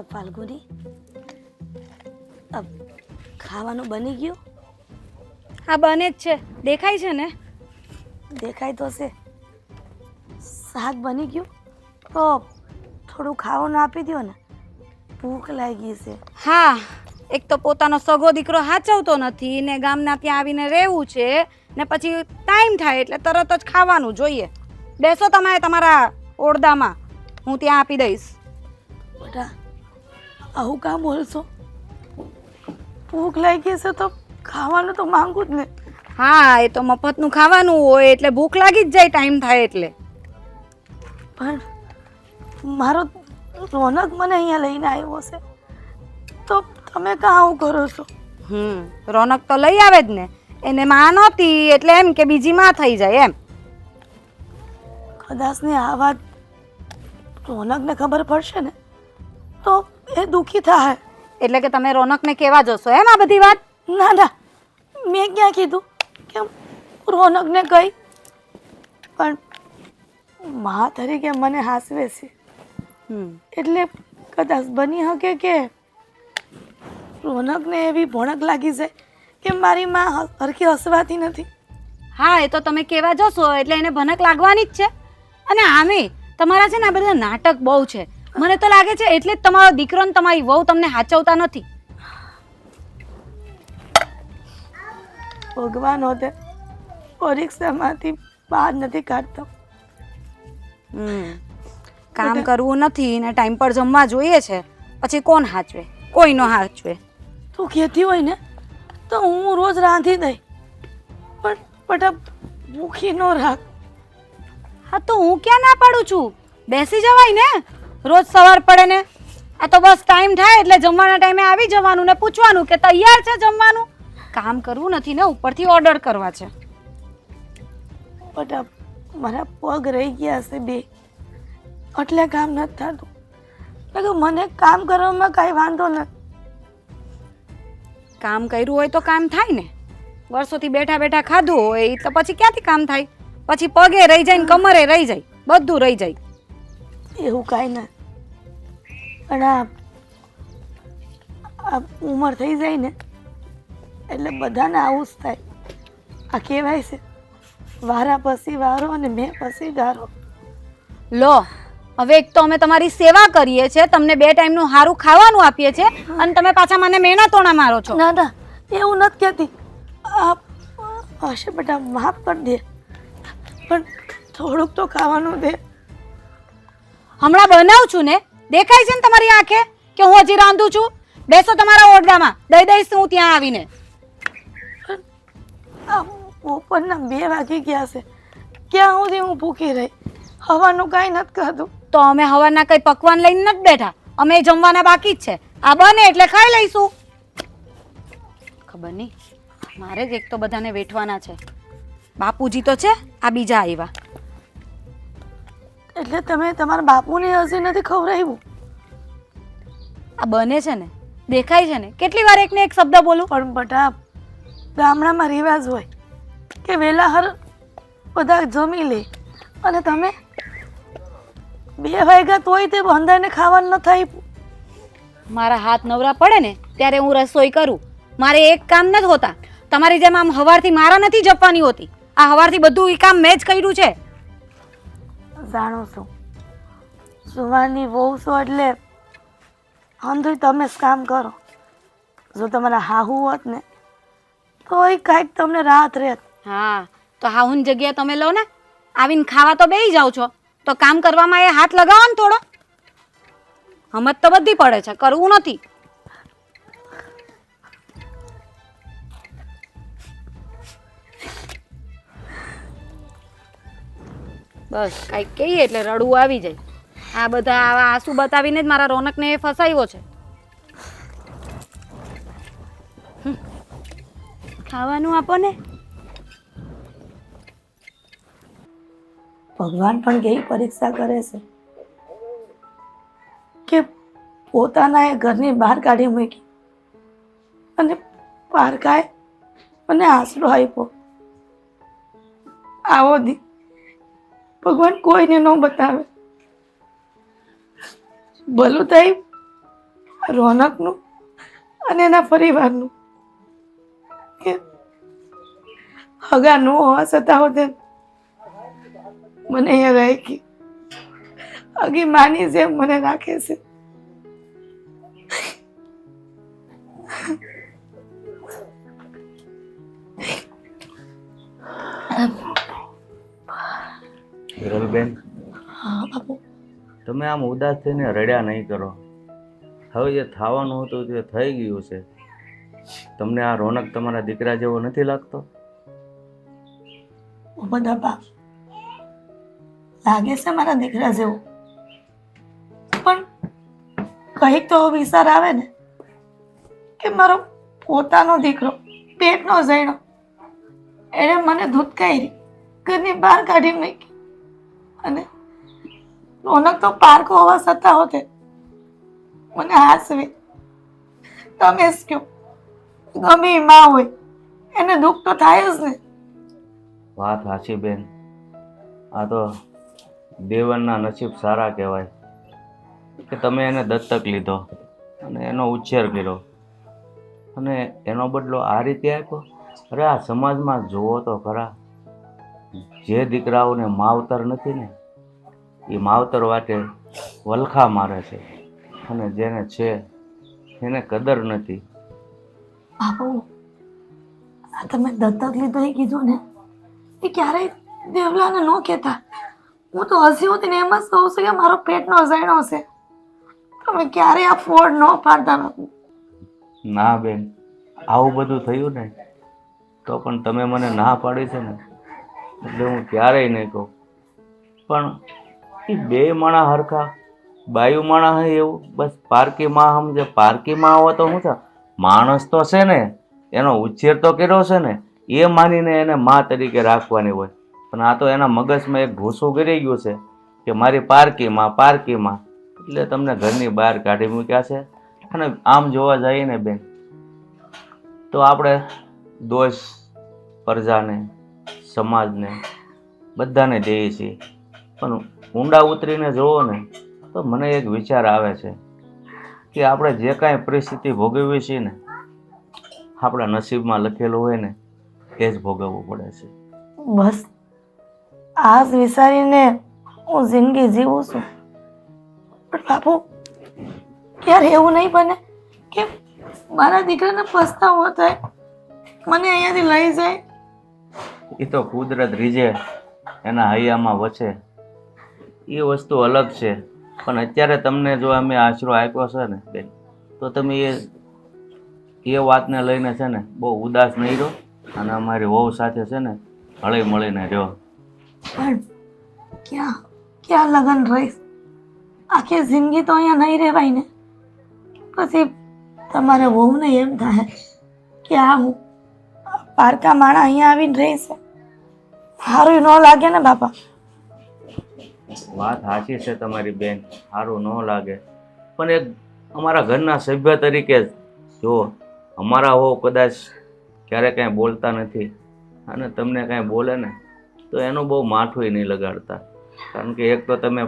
ફાલ્ગુની. ખાવાનું બની ગયું? હા બને જ છે. દેખાય છે ને? દેખાય તો છે. શાક બની ગયું? તો થોડું ખાવાનું આપી દો ને. ભૂખ લાગી છે. હા એક તો પોતાનો સગો દીકરો હાચવતો નથી ને ગામના ત્યાં આવીને રહેવું છે ને પછી ટાઈમ થાય એટલે તરત જ ખાવાનું જોઈએ. બેસો તમે તમારા ઓરડામાં. હું ત્યાં આપી દઈશ. બેટા આવું કા બોલશો? ભૂખ લાગી છે તો ખાવાનું તો માંગુ જ ને. હા એ તો મફતનું ખાવાનું હોય એટલે ભૂખ લાગી જ જાય ટાઈમ થાય એટલે. પણ મારો રોનક મને અહીંયા લઈને આવ્યો છે. તો તમે કાં આવું કરો છો? હમ રોનક તો લઈ આવે જ ને. એને માં નહોતી એટલે એમ કે બીજી માં થઈ જાય એમ. કદાચ ને આ વાત રોનકને ખબર પડશે ને તો એ દુઃખી થાય. એટલે કે તમે રોનકને કહેવા જશો એમ આ બધી વાત? ના ના. મેં ક્યાં કીધું? કે રોનકને કહી. પણ મા તરીકે મને હાસવે છે. એટલે કદાચ બની શકે કે રોનકને એવી ભણક લાગી છે કે મારી માં હરખી હસવાતી નથી. હા એ તો તમે કહેવા જશો એટલે એને ભનક લાગવાની જ છે. અને આમે તમારા છે ને આ બધા નાટક બહુ છે. મને તો લાગે છે એટલે જ તમારો દીકરો ને તમારી વહુ તમને હાચવતા નથી. ભગવાન હોતે પરીક્ષામાંથી બહાર નથી કાઢતો. કામ કરવું નથી ને ટાઈમ પર જમવા જોઈએ છે. પછી કોણ હાચવે? કોઈ નો હાચવે. તું કહેતી હોય ને તો હું રોજ રાંધી દઈ. પણ બટા ભૂખી નો રાખ. હા તો હું ક્યાં ના પાડું છું? બેસી જવાય ને? રોજ સવાર પડે ને? આ તો બસ ટાઈમ થાય એટલે જમવાના ટાઈમે આવી જવાનું ને પૂછવાનું કે તૈયાર છે જમવાનું? કામ કરવું નથી ને ઉપરથી ઓર્ડર કરવા છે. બટા મારા પગ રહી ગયા છે બે. એટલે કામ નથી થતું. એટલે મને કામ કરવામાં કાંઈ વાંધો નથી. કામ કર્યું હોય તો કામ થાય ને. વર્ષોથી બેઠા બેઠા ખાધું હોય તો પછી ક્યાંથી કામ થાય? પછી પગે રહી જાય ને કમરે રહી જાય. બધું રહી જાય. એવું કાંઈ ના. પણ આ આ ઉંમર થઈ જાય ને એટલે બધાને આવું જ થાય. આ કહેવાય છે વારા પછી વારો અને મેં પછી ગારો. લો હવે એક તો અમે તમારી સેવા કરીએ છીએ તમને બે ટાઈમનું સારું ખાવાનું આપીએ છીએ અને તમે પાછા મને મહેનતોણા મારો છો. ના ના એવું નથી કહેતી. આપ હશે બેટા માફ કરી દે. પણ થોડુંક તો ખાવાનું દે. હમણાં બનાવું છું ને દેખાય છે ને તમારી આંખે કે હું હજી રાંધું છું? બેસો તમારા ઓરડામાં દઈ દઈશ હું ત્યાં આવીને. બપોરના બે વાગી ગયા છે. ક્યાં સુધી હું ભૂખી રહી? હવાનું કાંઈ નથી ખાધું. તો અમે હવાના કઈ પકવાન લઈને નથી બેઠા? અમે જમવાના બાકી જ છે. આ બને એટલે ખાઈ લઈશું. ખબર નહીં. મારે જ એક તો બધાને વેઠવાના છે. બાપુજી તો છે આ બીજા આવ્યા. એટલે તમે તમારા બાપુને હજી નથી ખવડાવ્યું? આ બને છે ને દેખાય છે ને. કેટલી વાર એકને એક શબ્દ બોલું? પણ બટા ગામડામાં રિવાજ હોય કે વહેલા હર બધા જમી લે અને તમે બે વાગ્યા તોય તે બંધાઈને ખાવાનું ન થાય. મારા હાથ નવરા પડે ને ત્યારે હું રસોઈ કરું. મારે એક કામ નથી હોતા. તમારી જેમ આમ હવારથી મારા નથી જપવાની હોતી. આ હવારથી બધું એ કામ મેં જ કર્યું છે. જાણું છું. સુવાની વહુ છો એટલે અંધુય તમે જ કામ કરો. જો તમારા હાહુ હોત ને તો એ કાંઈક તમને રાહત રહેત. હા, તો હાહુની જગ્યા તમે લો ને. આવીને ખાવા તો બેસી જાઓ છો. તો કામ કરવામાં એ હાથ લગાવો ને થોડો. હમત તો બધી પડે છે, કરવું નથી. બસ, કાંઈક કહીએ એટલે રડવું આવી જાય. આ બધા આવા આંસુ બતાવીને જ મારા રોનકને એ ફસાવ્યો છે. ખાવાનું આપો ને. ભગવાન પણ કેવી પરીક્ષા કરે છે? કે પોતાના એ ઘરની બહાર કાઢી મૂકી અને પારકાએ મને આશરો આપ્યો આવો દી ભગવાન કોઈને ન બતાવે. ભલું થાય રોનકનું અને એના પરિવારનું. હગા ન હોવા છતાં હોતે મને અહીંયા રાખી હગી માની જેમ મને રાખે છે. તમે આમ ઉદાસ થઈને રડ્યા નહીં કરો. હવે જે થવાનું હતું તે થઈ ગયું છે. તમને આ રોનક તમારા દીકરા જેવો નથી લાગતો? બધા બા લાગે છે મારા દીકરા જેવું. પણ કંઈક તો વિચાર આવે ને, કે મારો પોતાનો દીકરો, પેટનો જૈણો એણે મને ધૂતકાઈ ઘરની બહાર કાઢી મૂકી અને રોનક તો પાર્ક હોવા છતાં હોતે. મને હાસવી. તમે જ કહો ગમે માં હોય. એને દુઃખ તો થાય જ ને. વાત હાચી બેન. આ તો દેવનના નસીબ સારા કહેવાય. કે તમે એને દત્તક લીધો અને એનો ઉછેર કર્યો. અને એનો બદલો આ રીતે આપ્યો? અરે આ સમાજમાં જુઓ તો ખરા. જે દીકરાઓને માવતર નથી ને એ માવતર વાટે વલખા મારે છે. અને જેને છે એને કદર નથી. બાપુ આ તમે દત્તક લીધો એ કીધું ને એ ક્યારેય દેવલાને ન કહેતા. હું તો હસી હતી ને એમ જ કહું છું કે મારો પેટનો ઝાયણો છે. તમે ક્યારેય આ ફોડ ન પાડતા નથી ના બેન આવું બધું થયું ને તો પણ તમે મને ના પાડી છે ને એટલે હું ક્યારેય નહીં કહું. પણ એ બે માણા હરખા, બાયુ માણા હે એવું. બસ પારકી માં સમજે પારકી માં આવો તો શું છે? માણસ તો છે ને, એનો ઉછેર તો કર્યો છે ને, એ માનીને એને માં તરીકે રાખવાની હોય. પણ આ તો એના મગજમાં એક ભૂસું કરી ગયું છે કે મારી પારકીમાં પારકીમાં. એટલે તમને ઘરની બહાર કાઢી મૂક્યા છે. અને આમ જોવા જઈએ ને બેન, તો આપણે દોષ, પ્રજાને, સમાજને બધાને જઈએ છીએ. પણ ઊંડા ઉતરીને જુઓ ને તો મને એક વિચાર આવે છે કે આપણે જે કાંઈ પરિસ્થિતિ ભોગવીએ છીએ ને આપણા નસીબમાં લખેલું હોય ને એ જ ભોગવવું પડે છે. બસ આ જ વિચારીને હું જિંદગી જીવું છું. પણ બાપુ ક્યારે એવું નહીં બને કે મારા દીકરાને પસ્તાવો થાય મને અહીંયાથી લઈ જાય? એ તો કુદરત રીજે એના હૈયામાં વચે એ વસ્તુ અલગ છે. પણ અત્યારે તમને જો અમે આશરો આપ્યો છે ને બેન, તો તમે એ એ વાતને લઈને છે ને બહુ ઉદાસ નહીં રહો અને અમારી વહુ સાથે છે ને હળી મળીને રહો પણ ક્યાં ક્યાં લગન રહીશ આખી જિંદગી તો અહીંયા નહીં રહેવાય ને? પછી તમારે વહુને એમ થાય કે આ હું પારકા માણા અહીંયા આવીને રહીશ. સારું ન લાગે ને બાપા? વાત સાચી છે તમારી બેન, સારું ન લાગે. પણ એક અમારા ઘરના સભ્ય તરીકે જ અમારા હો કદાચ ક્યારે કાંઈ બોલતા નથી. અને તમને કાંઈ બોલે ને, તો એનું બહુ માઠું નહીં લગાડતા. કારણ કે એક તો તમે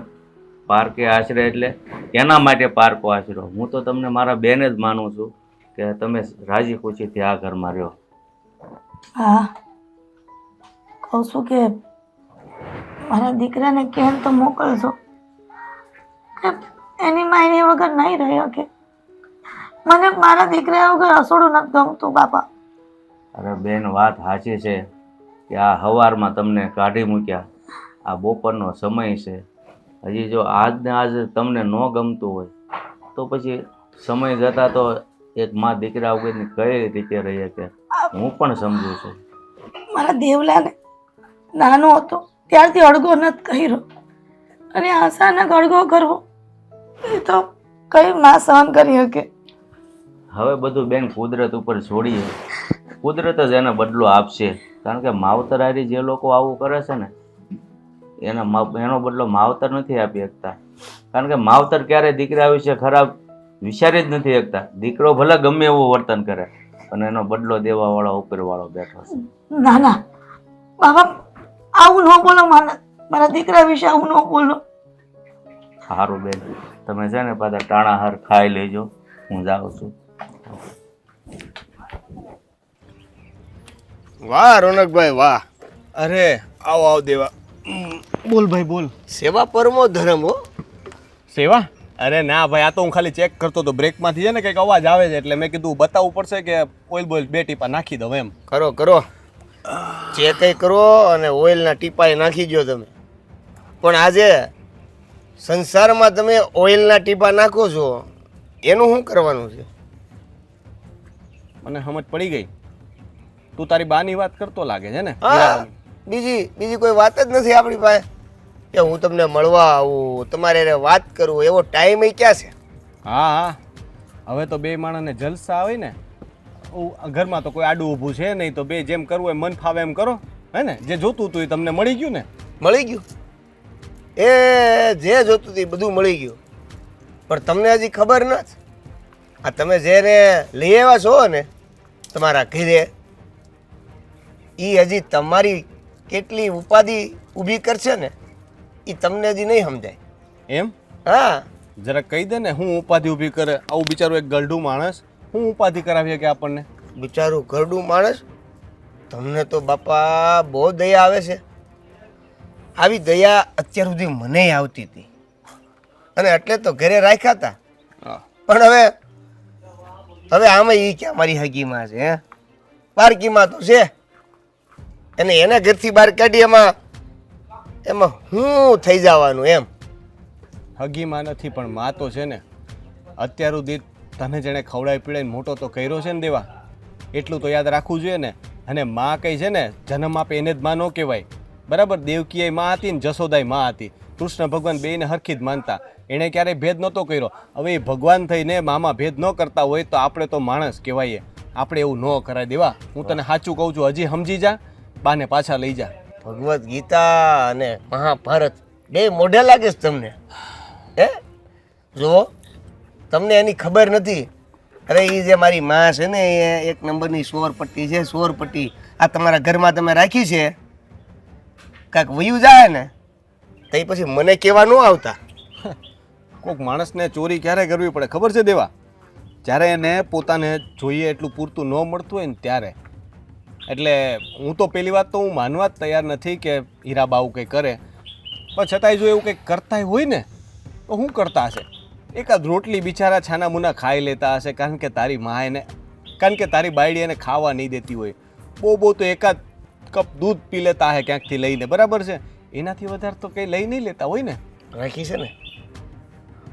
પાર્કે આશરે એટલે એના માટે પાર્કો આશરો. હું તો તમને મારા બેન જ માનું છું કે તમે રાજી ખુશીથી આ ઘરમાં રહ્યો. હા. કહું છું કે મારા દીકરાને કેમ તો મોકલજો કે એની માં એની વગર નહીં રહી શકે. મને મારા દીકરા વગર રસોડું નથી ગમતું બાપા. અરે બેન વાત સાચી છે કે આ હવારમાં તમને કાઢી મૂક્યા. આ બપોરનો સમય છે. હજી જો આજને આજ તમને ન ગમતું હોય તો પછી સમય જતા તો એક માં દીકરા વગરની કઈ રીતે રહી શકે? હું પણ સમજુ છું. મારા દેવલાને નાનો હતો. ત્યારથી અડગો નથી કર્યો. અને આશાને અડગો કરવો એ તો કઈ માં સહન કરી શકે. હવે બધું બેન કુદરત ઉપર છોડીએ. કુદરત જ એને બદલો આપશે. કારણ કે માવતરારી જે લોકો આવું કરે છે ને એના એનો બદલો માવતર નથી આપી શકતા. કારણ કે માવતર ક્યારે દીકરા વિશે ખરાબ વિચારી જ નથી શકતા. દીકરો ભલે ગમે એવું વર્તન કરે અને એનો બદલો દેવા વાળો ઉપરવાળો બેઠો છે. ના ના. બાબા આવું ન બોલો મારા મારા દીકરા વિશે આવું ન બોલો. સારું બેન તમે છે ને પાછા ટાણાહાર ખાઈ લેજો હું જાઉં છું. વાહ રોનકભાઈ વાહ. અરે આવો આવો દેવા. બોલ ભાઈ બોલ. સેવા પરમો ધર્મ હો. સેવા? અરે ના ભાઈ આ તો હું ખાલી ચેક કરતો હતો. બ્રેકમાંથી છે ને કંઈક અવાજ આવે છે એટલે મેં કીધું બતાવવું પડશે કે ઓઇલ બોઇલ બે ટીપા નાખી દઉં એમ. કરો કરો. જે કંઈ કરો અને ઓઇલના ટીપાએ નાખી દો તમે. પણ આજે સંસારમાં તમે ઓઇલના ટીપા નાખો છો એનું શું કરવાનું છે? મને સમજ પડી ગઈ. તું તારી બાની વાત કરતો લાગે છે ને? હા બીજી બીજી કોઈ વાત જ નથી આપણી પાસે. કે હું તમને મળવા આવું તમારે વાત કરું એવો ટાઈમ ક્યાં છે? હા હા. હવે તો બે માણસને જલસા આવે ને ઘરમાં તો કોઈ આડું ઊભું છે નહીં તો બે જેમ કરવું એ મન ફાવે એમ કરો. હે ને? જે જોતું હતું એ તમને મળી ગયું ને? મળી ગયું. એ જે જોતું હતું એ બધું મળી ગયું. પણ તમને હજી ખબર નથી આ તમે જેને લઈ આવ્યા છો ને તમારા ઘરે એ હજી તમારી કેટલી ઉપાધિ ઊભી કરશે ને એ તમને હજી નહીં સમજાય. એમ? હા. જરા કહી દે ને હું ઉપાધિ ઊભી કરે આવું બિચારું એક ગરડું માણસ હું ઉપાધિ કરાવીએ કે આપણને? બિચારું ઘરડું માણસ તમને તો બાપા બહુ દયા આવે છે. આવી દયા અત્યાર સુધી મને આવતી હતી. અને એટલે તો ઘરે રાખ્યા હતા. પણ હવે હવે આમાં એ ક્યાં મારી હગીમાં છે હે? બારકીમાં તો છે. અને એને ઘરથી બહાર કાઢી એમાં એમાં હું થઈ જવાનું એમ. હગીમાં નથી પણ માં તો છે ને. અત્યાર સુધી તને જેણે ખવડાવી પીડાઈને મોટો તો કર્યો છે ને દેવા? એટલું તો યાદ રાખવું જોઈએ ને. અને માં કહી છે ને, જન્મ આપે એને જ માં ન કહેવાય. બરાબર? દેવકીએ માં હતી ને જશોદાયમાં હતી. કૃષ્ણ ભગવાન બેને હરખી જ માનતા. એણે ક્યારેય ભેદ નહોતો કર્યો. હવે એ ભગવાન થઈને મામા ભેદ ન કરતા હોય તો આપણે તો માણસ કહેવાય આપણે એવું ન કરાય દેવા. હું તને સાચું કહું છું, હજી સમજી જા. બાને પાછા લઈ જા. ભગવદ્ ગીતા અને મહાભારત બે મોઢે લાગે છે તમને. હે? જુઓ. તમને એની ખબર નથી. અરે એ જે મારી માં છે ને, એ એક નંબરની સોર પટ્ટી છે સોર પટ્ટી આ તમારા ઘરમાં તમે રાખી છે? કાંઈક વયું જાય ને, તો પછી મને કહેવા ન આવતા? કોઈક માણસને ચોરી ક્યારે કરવી પડે, ખબર છે દેવા? જ્યારે એને પોતાને જોઈએ એટલું પૂરતું ન મળતું હોય ને ત્યારે. એટલે હું તો પહેલી વાત તો હું માનવા જ તૈયાર નથી કે હીરાબાઉ કંઈ કરે. પણ છતાંય જો એવું કંઈક કરતાય હોય ને, તો શું કરતા હશે? એકાદ રોટલી બિચારા છાના મુના ખાઈ લેતા હશે કારણ કે તારી મા એને કારણ કે તારી બાયડી એને ખાવા નહીં દેતી હોય. બહુ બહુ તો એકાદ કપ દૂધ પી લેતા હે ક્યાંકથી લઈને બરાબર છે? એનાથી વધારે તો કંઈ લઈ નહીં લેતા હોય ને? રાખી છે ને?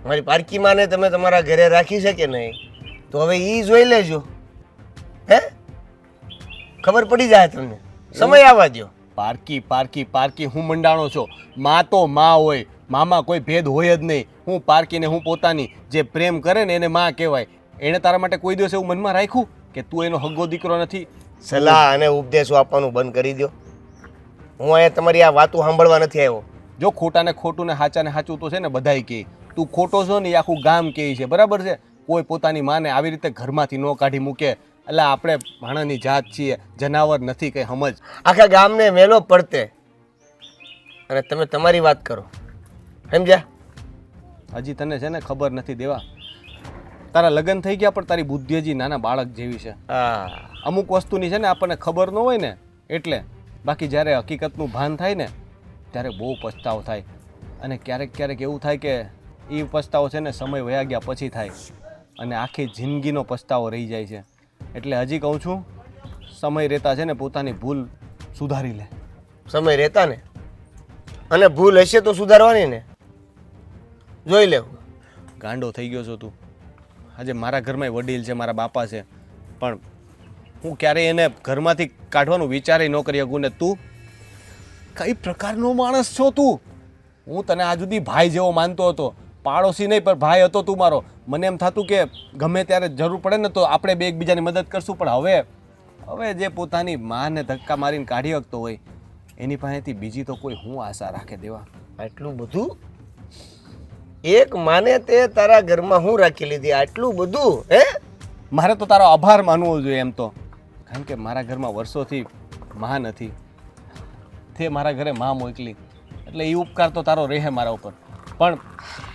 મારી પારકીમાં ને તમે તમારા ઘરે રાખી છે કે નહીં? તો હવે એ જોઈ લેજો. હે? ખબર પડી જાય તમને? સમય આવવા દો પારકી પારકી પારકી હું મંડાણો છો. માં તો માં હોય. મામાં કોઈ ભેદ હોય જ નહીં. હું પારકીને હું પોતાની જે પ્રેમ કરે ને એને માં કહેવાય. એણે તારા માટે કોઈ દિવસ એવું મનમાં રાખ્યું કે તું એનો હગ્ગો દીકરો નથી? સલાહ અને ઉપદેશો આપવાનું બંધ કરી દો હું અહીંયા તમારી આ વાતો સાંભળવા નથી આવ્યો. જો ખોટાને ખોટું ને હાચા ને હાચું તો છે ને બધાય કહે તું ખોટો છો ને એ આખું ગામ કહે છે બરાબર છે? કોઈ પોતાની માને આવી રીતે ઘરમાંથી ન કાઢી મૂકે. એટલે આપણે માણસની જાત છીએ જનાવર નથી કંઈ સમજ. આખા ગામને મેલો પડતે. અને તમે તમારી વાત કરો. સમજ્યા હજી તને છે ને ખબર નથી દેવા. તારા લગ્ન થઈ ગયા પણ તારી બુદ્ધિ હજી નાના બાળક જેવી છે. અમુક વસ્તુની છે ને આપણને ખબર ન હોય ને એટલે બાકી જ્યારે હકીકતનું ભાન થાય ને ત્યારે બહુ પસ્તાવો થાય. અને ક્યારેક ક્યારેક એવું થાય કે એ પસ્તાવો છે ને સમય વયા ગયા પછી થાય. અને આખી જિંદગીનો પછતાવો રહી જાય છે. એટલે હજી કહું છું સમય રહેતા છે ને પોતાની ભૂલ સુધારી લે. સમય રહેતા ને? અને ભૂલ હશે તો સુધારવાની ને? જોઈ લેવું. ગાંડો થઈ ગયો છો તું. આજે મારા ઘરમાં વડીલ છે મારા બાપા છે. પણ હું ક્યારેય એને ઘરમાંથી કાઢવાનું વિચારે ન કરી શકું ને તું? કઈ પ્રકારનો માણસ છો તું? હું તને આજ સુધી ભાઈ જેવો માનતો હતો. પાડોશી નહીં પણ ભાઈ હતો તું મારો. મને એમ થતું કે ગમે ત્યારે જરૂર પડે ને તો આપણે બે એકબીજાની મદદ કરશું પણ હવે હવે જે પોતાની માને ધક્કા મારીને કાઢી શકતો હોય એની પાસેથી બીજી તો કોઈ હું આશા રાખે દેવા. આટલું બધું એક માને તે તારા ઘરમાં હું રાખી લીધી? આટલું બધું હે? મારે તો તારો આભાર માનવો જોઈએ એમ તો. કારણ કે મારા ઘરમાં વર્ષોથી માં નથી. તે મારા ઘરે માં મોકલી. એટલે એ ઉપકાર તો તારો રહે મારા ઉપર. પણ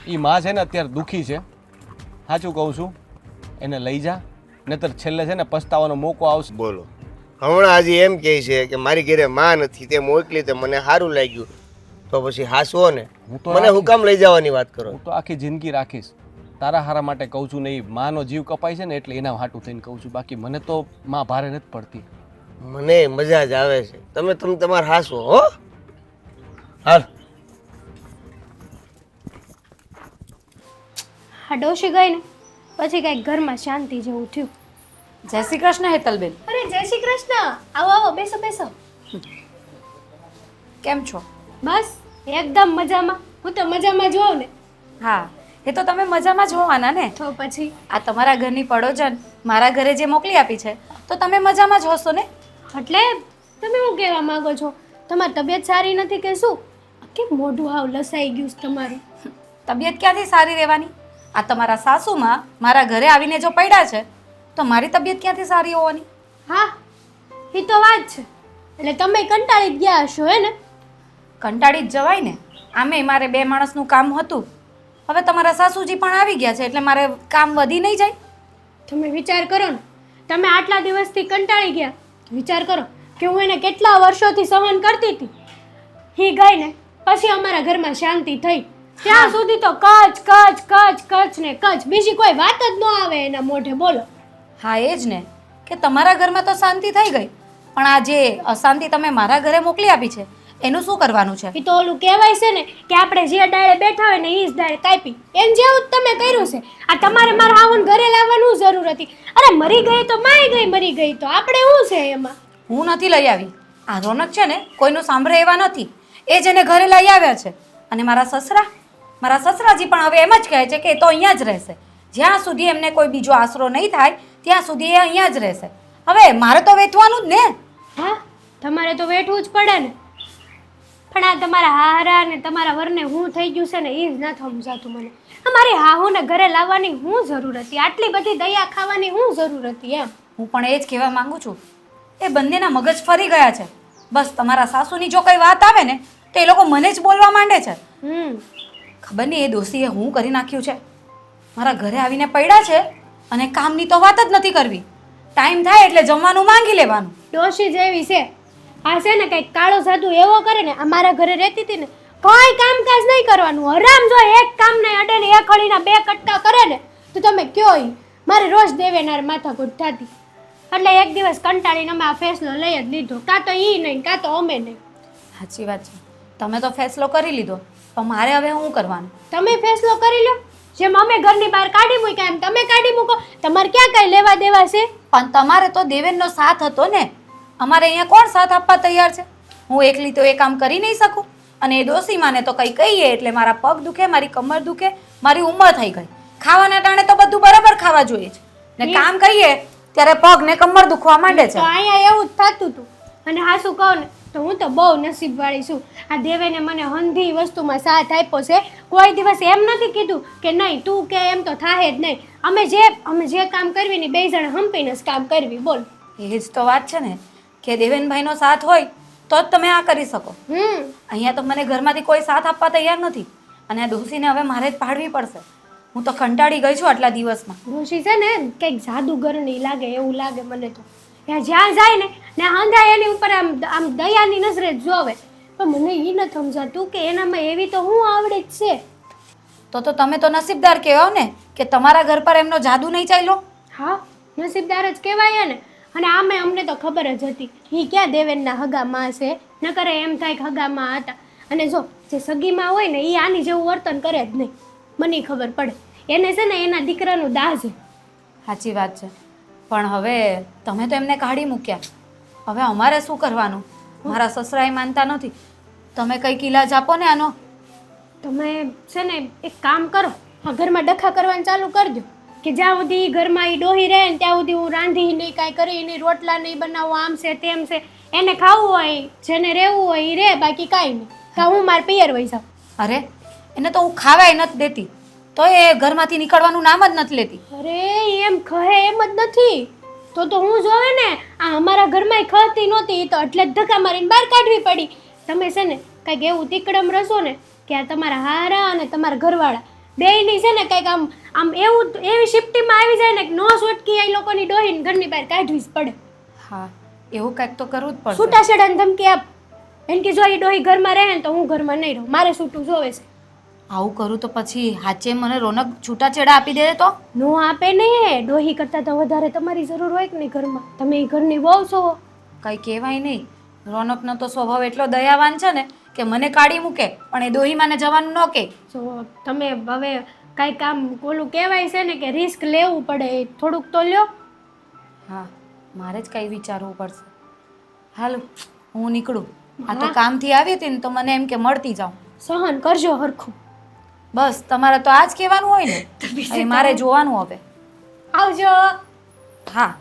એ મા છે ને અત્યારે દુઃખી છે. સાચું કહું છું. એને લઈ જા. નહીતર છેલ્લે છે ને પસ્તાવાનો મોકો આવશે. બોલો. હમણાં આજે એમ કહે છે કે મારી ઘરે મા નથી. તે મોકલી તે મને સારું લાગ્યું. તો પછી હાસવો ને. હું તો મને હું કામ લઈ જવાની વાત કરો. હું તો આખી જિંદગી રાખીશ. તારા હારા માટે કહું છું નહીં માનો જીવ કપાય છે ને એટલે એના હાટું થઈને કહું છું. બાકી મને તો માં ભારે નથી પડતી. મને મજા જ આવે છે. તમે તમે તમારે હાસો હો? હાલ. હા ડોશી ગઈ ને? પછી કાંઈક ઘરમાં શાંતિ જેવું થયું. જય શ્રી કૃષ્ણ હેતલબેન. અરે જય શ્રી કૃષ્ણ. આવો આવો બેસો બેસો. કેમ છો? બસ એકદમ મજામાં. હું તો મજામાં જ હોઉં ને. હા એ તો તમે મજામાં જ હોવાના ને. તો પછી? આ તમારા ઘરની પડોજન મારા ઘરે જે મોકલી આપી છે તો તમે મજામાં જ હશો ને? એટલે તમે હું કહેવા માંગો છો? તમારી તબિયત સારી નથી કે શું? કેમ મોઢું હાવ લસાઈ ગયું છે તમારું? તબિયત ક્યાંથી સારી રહેવાની? આ તમારા સાસુમાં મારા ઘરે આવીને જો પડ્યા છે તો મારી તબિયત ક્યાંથી સારી હોવાની? હા એ તો વાત છે. એટલે તમે કંટાળી ગયા હશો હે ને? કંટાળી જ જવાય ને? આમે મારે બે માણસનું કામ હતું. હવે તમારા સાસુજી પણ આવી ગયા છે એટલે મારે કામ વધી નહીં જાય. તમે વિચાર કરો ને. તમે આટલા દિવસથી કંટાળી ગયા. વિચાર કરો કે હું એને કેટલા વર્ષોથી સહન કરતી હતી. હી ગઈ ને પછી અમારા ઘરમાં શાંતિ થઈ. ત્યાં સુધી તો કચ કચ કચ કચ ને કચ. બીજી કોઈ વાત જ ન આવે એના મોઢે બોલો. હા એ જ ને કે તમારા ઘરમાં તો શાંતિ થઈ ગઈ. પણ આ જે અશાંતિ તમે મારા ઘરે મોકલી આપી છે એનું શું કરવાનું છે? એ તો ઓલું કહેવાય છે ને કે આપણે જે ડાળે બેઠા હોય ને એ જ ડાળે કાપી એમ જેવું જ તમે કર્યું છે. આ તમારે મારા હાવન ઘરે લાવવાનું જરૂર હતી. અરે મરી ગઈ તો માય ગઈ મરી ગઈ તો. આપણે શું છે એમાં? હું નથી લઈ આવી. આ રોનક છે ને કોઈનું સાંભળે એવા નથી. એ જેને ઘરે લઈ આવ્યા છે. અને મારા સસરા? મારા સસરાજી પણ હવે એમ જ કહે છે કે એ તો અહીંયા જ રહેશે. જ્યાં સુધી એમને કોઈ બીજો આશરો નહીં થાય ત્યાં સુધી એ અહીંયા જ રહેશે. હવે મારે તો વેઠવાનું જ ને. હા તમારે તો વેઠવું જ પડે ને. પણ આ તમારા હારા ને તમારા વરને હું થઈ ગયું છે ને એ જ ન સમજાતું મને. અમારી હાહુને ઘરે લાવવાની હું જરૂર હતી? આટલી બધી દયા ખાવાની હું જરૂર હતી એમ? હું પણ એ જ કહેવા માંગુ છું. એ બંનેના મગજ ફરી ગયા છે. બસ તમારા સાસુની જો કઈ વાત આવે ને તો એ લોકો મને જ બોલવા માંડે છે. હમ. ખબર નહીં એ દોષીએ હું કરી નાખ્યું છે. મારા ઘરે આવીને પડ્યા છે અને કામની તો વાત જ નથી કરવી. ટાઈમ થાય એટલે જમવાનું માંગી લેવાનું. ડોશી જેવી છે. આ છે ને કંઈક કાળો સાધુ એવો કરે ને અમારા ઘરે રહેતી હતી ને કોઈ કામકાજ નહીં કરવાનું. હરામ જો એક કામ નહીં અડે ને એક હળીના બે કટકા કરે ને તો તમે કયો મારે રોજ દેવેનાર માથાકૂટ થતી એટલે એક દિવસ કંટાળીને અમે આ ફેસલો લઈ જ લીધો. કાં તો ઈ નહીં કાં તો અમે નહીં. સાચી વાત છે. તમે તો ફેસલો કરી લીધો. પણ મારે હવે શું કરવાનું? તમે ફેસલો કરી લો. જેમ અમે ઘરની બહાર કાઢી મૂક્યા એમ તમે કાઢી મૂકો. તમારે ક્યાં કાંઈ લેવા દેવા છે? પણ તમારે તો દેવેનનો સાથ હતો ને. અમારે અહીંયા કોણ સાથ આપવા તૈયાર છે? હું એકલી તો એ કામ કરી નહીં શકું. અને એ ડોસી માને તો કંઈ કહીએ એટલે મારા પગ દુખે મારી કમર દુખે મારી ઉંમર થઈ ગઈ. ખાવાના ટાણે તો બધું બરાબર ખાવા જોઈએ છે. ને કામ કહીએ ત્યારે પગ ને કમર દુખવા માંડે તો છે. અહીંયા એવું જ થતું હતું. અને હા શું કહું ને? તો હું તો બહુ નસીબવાળી છું. આ દેવેને મને હંધી વસ્તુમાં સાથ આપ્યો છે. કોઈ દિવસ એમ નથી કીધું કે નહીં તું કે એમ તો થાય જ નહીં. અમે જે અમે જે કામ કરવી ને બે જણ હંપીને જ કામ કરવી બોલ. એ જ તો વાત છે ને. કે દેવેનભાઈનો સાથ હોય તો જ તમે આ કરી શકો. હમ. અહીંયા તો મને ઘરમાંથી કોઈ સાથ આપવા તૈયાર નથી. અને આ ડોસીને હવે મારે જ પાડવી પડશે. હું તો કંટાળી ગઈ છું આટલા દિવસમાં. ડોસી છે ને કંઈક જાદુગરની લાગે એવું લાગે મને તો. ત્યાં જ્યાં જાય ને ને હંધાય એની ઉપર આમ આમ દયાની નજરે જોવે. પણ મને એ ન સમજાતું કે એનામાં એવી તો હું આવડે જ છે. તો તો તમે તો નસીબદાર કહેવાઓ ને કે તમારા ઘર પર એમનો જાદુ નહીં ચાલ્યો? હા નસીબદાર જ કહેવાય ને અને આમે અમને તો ખબર જ હતી. એ ક્યાં દેવેનના હગામાં છે નકરે એમ થાય કે હગામાં હતા. અને જો જે સગીમાં હોય ને એ આની જેવું વર્તન કરે જ નહીં. મને ખબર પડે. એને છે ને એના દીકરાનું દાહ છે. સાચી વાત છે. પણ હવે તમે તો એમને કાઢી મૂક્યા. હવે અમારે શું કરવાનું? મારા સસરા એ માનતા નથી તમે કંઈક ઇલાજ આપો ને આનો. તમે છે ને એક કામ કરો. આ ઘરમાં ડખા કરવાનું ચાલુ કરજો કે જ્યાં સુધી ઘરમાં એ ડોહી રહે ને ત્યાં સુધી હું રાંધી નહીં કાંઈ કરી નહીં રોટલા નહીં બનાવું આમ છે તેમ છે એને ખાવું હોય જેને રહેવું હોય એ રહે બાકી કાંઈ નહીં. તો હું માર પિયર વહી જાઉં. અરે એને તો હું ખાવાય નથી દેતી. તો એ ઘરમાંથી નીકળવાનું નામ જ નથી લેતી. અરે એમ કહે એમ જ નથી. તો તો હું જોવે ને આ અમારા ઘરમાં ખતી નહોતી તો એટલે જ ધક્કા મારીને બહાર કાઢવી પડી. તમે છે ને કાંઈક એવું તીકડમ રસો ને કે આ તમારા હારા અને તમારા ઘરવાળા. બેયની છે ને કંઈક આમ આમ એવું એવી શિફ્ટીમાં આવી જાય ને કે નો સોટકી એ લોકોની ડોહીને ઘરની બહાર કાઢવી જ પડે. હા એવું કંઈક તો કરવું જ પડશે. ને ધમકી આપ. એમ કે જો એ ડોહી ઘરમાં રહે ને તો હું ઘરમાં નહીં રહું મારે છૂટું જોવે છે. આવું કરું તો પછી હાચે મને રોનક છૂટાછેડા આપી દે તો? નો આપે નહીં ડોહી કરતાં તો વધારે તમારી જરૂર હોય કે નહીં ઘરમાં? તમે એ ઘરની બહુ છો. કંઈ કહેવાય નહીં. રોનકનો તો સ્વભાવ એટલો દયાવાન છે ને કે મને કાઢી મૂકે પણ એ દોહીમાને જવાનું ન કે. જો તમે હવે કાંઈ કામ ઓલું કહેવાય છે ને કે રિસ્ક લેવું પડે થોડુંક તો લ્યો. હા મારે જ કંઈ વિચારવું પડશે. હાલો હું નીકળું. આ તો કામથી આવી હતી ને તો મને એમ કે મળતી જાઉં. સહન કરજો હરખું. બસ તમારે તો આ જ કહેવાનું હોય ને. મારે જોવાનું હવે. આવજો. હા.